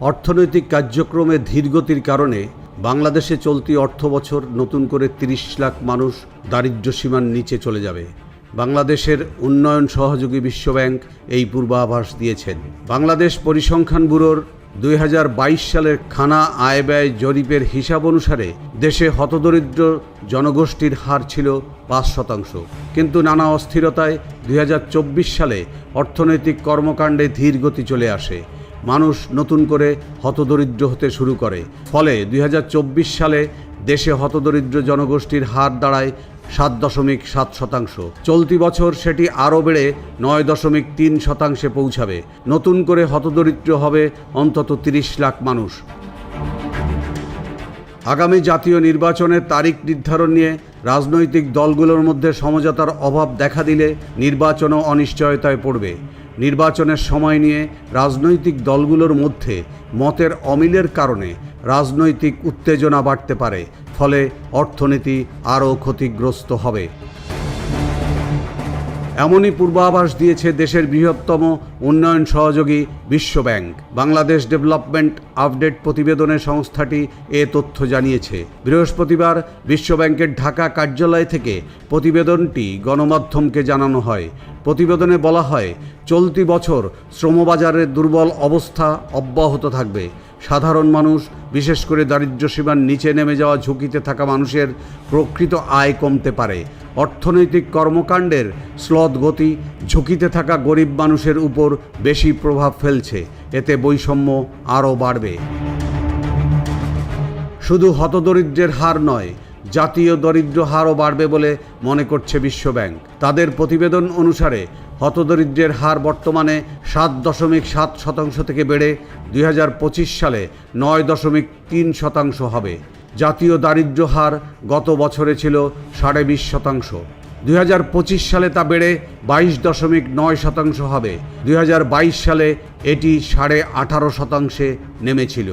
অর্থনৈতিক কার্যক্রমে ধীরগতির কারণে বাংলাদেশে চলতি অর্থবছর নতুন করে তিরিশ লাখ মানুষ দারিদ্র্য সীমার নিচে চলে যাবে। বাংলাদেশের উন্নয়ন সহযোগী বিশ্বব্যাংক এই পূর্বাভাস দিয়েছেন। বাংলাদেশ পরিসংখ্যান ব্যুরোর দুই হাজার বাইশ সালের খানা আয় ব্যয় জরিপের হিসাব অনুসারে দেশে হতদরিদ্র জনগোষ্ঠীর হার ছিল পাঁচ শতাংশ। কিন্তু নানা অস্থিরতায় দুই হাজার চব্বিশ সালে অর্থনৈতিক কর্মকাণ্ডে ধীর গতি চলে আসে। মানুষ নতুন করে হতদরিদ্র হতে শুরু করে। ফলে দুই হাজার চব্বিশ সালে দেশে হতদরিদ্র জনগোষ্ঠীর হার দাঁড়ায় সাত দশমিক সাত শতাংশ। চলতি বছর সেটি আরও বেড়ে নয় দশমিক তিন শতাংশে পৌঁছাবে। নতুন করে হতদরিদ্র হবে অন্তত তিরিশ লাখ মানুষ। আগামী জাতীয় নির্বাচনের তারিখ নির্ধারণ নিয়ে রাজনৈতিক দলগুলোর মধ্যে সমঝোতার অভাব দেখা দিলে নির্বাচনও অনিশ্চয়তায় পড়বে। নির্বাচনের সময় নিয়ে রাজনৈতিক দলগুলোর মধ্যে মতের অমিলের কারণে রাজনৈতিক উত্তেজনা বাড়তে পারে, ফলে অর্থনীতি আরও ক্ষতিগ্রস্ত হবে। এমনই পূর্বাভাস দিয়েছে দেশের বৃহত্তম উন্নয়ন সহযোগী বিশ্বব্যাংক বাংলাদেশ ডেভেলপমেন্ট আপডেট প্রতিবেদনে সংস্থাটি এ তথ্য জানিয়েছে। বৃহস্পতিবার বিশ্বব্যাংকের ঢাকা কার্যালয় থেকে প্রতিবেদনটি গণমাধ্যমকে জানানো হয়। প্রতিবেদনে বলা হয়, চলতি বছর শ্রমবাজারের দুর্বল অবস্থা অব্যাহত থাকবে। সাধারণ মানুষ, বিশেষ করে দারিদ্র্য সীমার নিচে নেমে যাওয়া ঝুঁকিতে থাকা মানুষের প্রকৃত আয় কমতে পারে। অর্থনৈতিক কর্মকাণ্ডের স্লদ গতি ঝুঁকিতে থাকা গরিব মানুষের উপর বেশি প্রভাব ফেলছে। এতে বৈষম্য আরও বাড়বে। শুধু হতদরিদ্রের হার নয়, জাতীয় দরিদ্র হারও বাড়বে বলে মনে করছে বিশ্বব্যাংক। তাদের প্রতিবেদন অনুসারে হতদরিদ্রের হার বর্তমানে সাত দশমিক সাত শতাংশ থেকে বেড়ে দুই হাজার পঁচিশ সালে নয় দশমিক তিন শতাংশ হবে। জাতীয় দারিদ্র্য হার গত বছরে ছিল সাড়ে বিশ শতাংশ। দুই হাজার পঁচিশ সালে তা বেড়ে বাইশ দশমিক নয় শতাংশ হবে। দুই হাজার বাইশ সালে এটি সাড়ে আঠারো শতাংশে নেমেছিল।